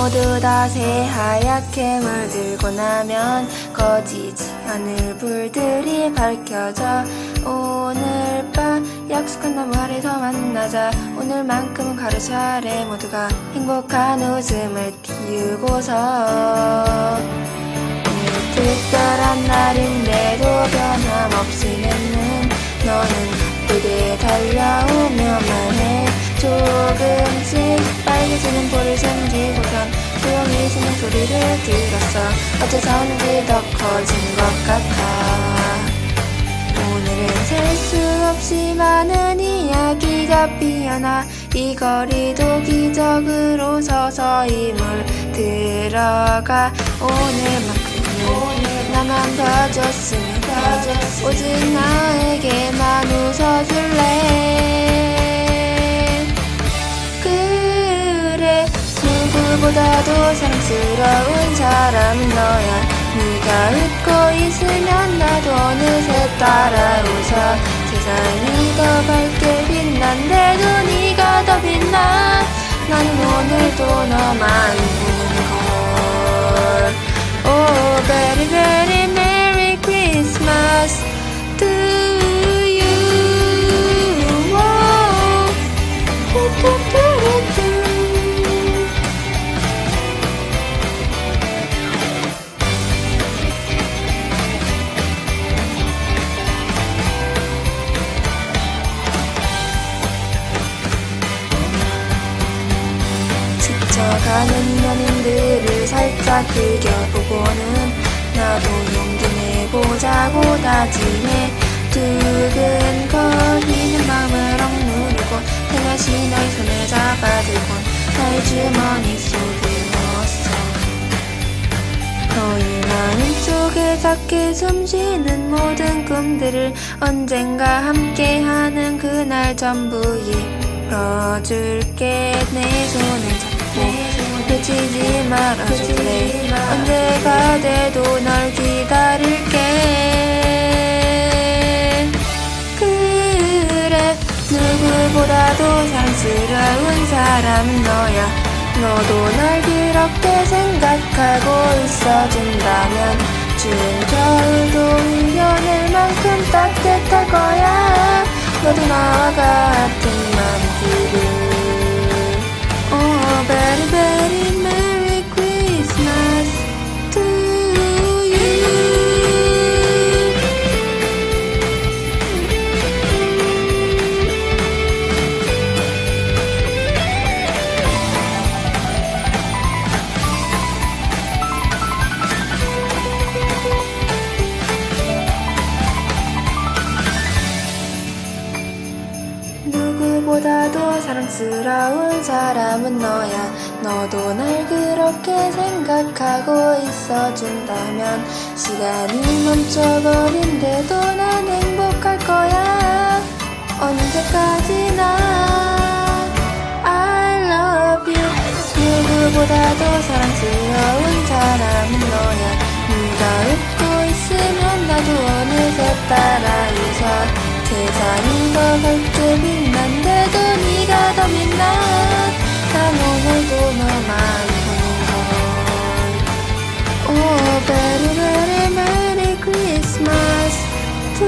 모두 다 새하얗게 물들고 나면 꺼지지 않을 불들이 밝혀져. 오늘 밤 약속한 나무 아래서 만나자. 오늘만큼은 가로수 아래 모두가 행복한 웃음을 띄우고서. 오늘 특별한 날인데도 변함없이 맺는 너는 바쁘게 달려오며 말해. 조금씩 빨개지는 볼을 숨기고선 조용히 숨는 소리를 들었어. 어째서인지 더 커진 것 같아. 오늘은 셀 수 없이 많은 이야기가 피어나 이 거리도 기적으로 서서히 물들어가. 오늘만큼은 나만 봐줬으면 오직 나에 누구보다도 사랑스러운 사람은 너야. 네가 웃고 있으면 나도 어느새 따라 웃어 세상이 더 밝게 빛난데도 네가 더 빛나. 나는 오늘도 너만 보는 걸. Oh very 지쳐가는 연인들을 살짝 흘겨보고는 나도 용기 내보자고 다짐해 두근거리는 마음을 억누르고 다시 너의 손을 잡아들곤 나의 주머니 속에 넣었어. 너의 마음속에 작게 숨쉬는 모든 꿈들을 언젠가 함께하는 그날 전부 이뤄줄게 내 손을 잡고 놓치지 말아줄래 언제가 돼도 널 기다릴게. 그래 누구보다도 사랑스러운 사람은 너야. 너도 날 그렇게 생각하고 있어준다면 추운 겨울도 이겨낼 만큼 따뜻할 거야. 너도 나와 같은 맘들을 ready 사랑스러운 사람은 너야. 너도 날 그렇게 생각하고 있어준다면 시간이 멈춰버린데도 난 행복할 거야. 언제까지나 I love you. 누구보다도 사랑스러운 사람은 너야. 네가 웃고 있으면 나도 어느새 따라 웃어 세상이 더 밝게 빛난데 도 네가 더 빛나 난 오늘도 너만 보는 걸 Oh very very merry Christmas to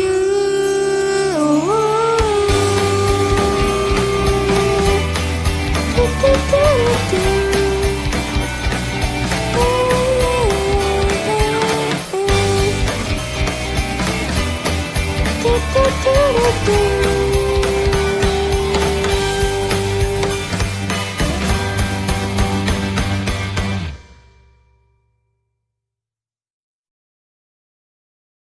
you 뚜뚜뚜뚜. 뚜뚜뚜뚜뚜.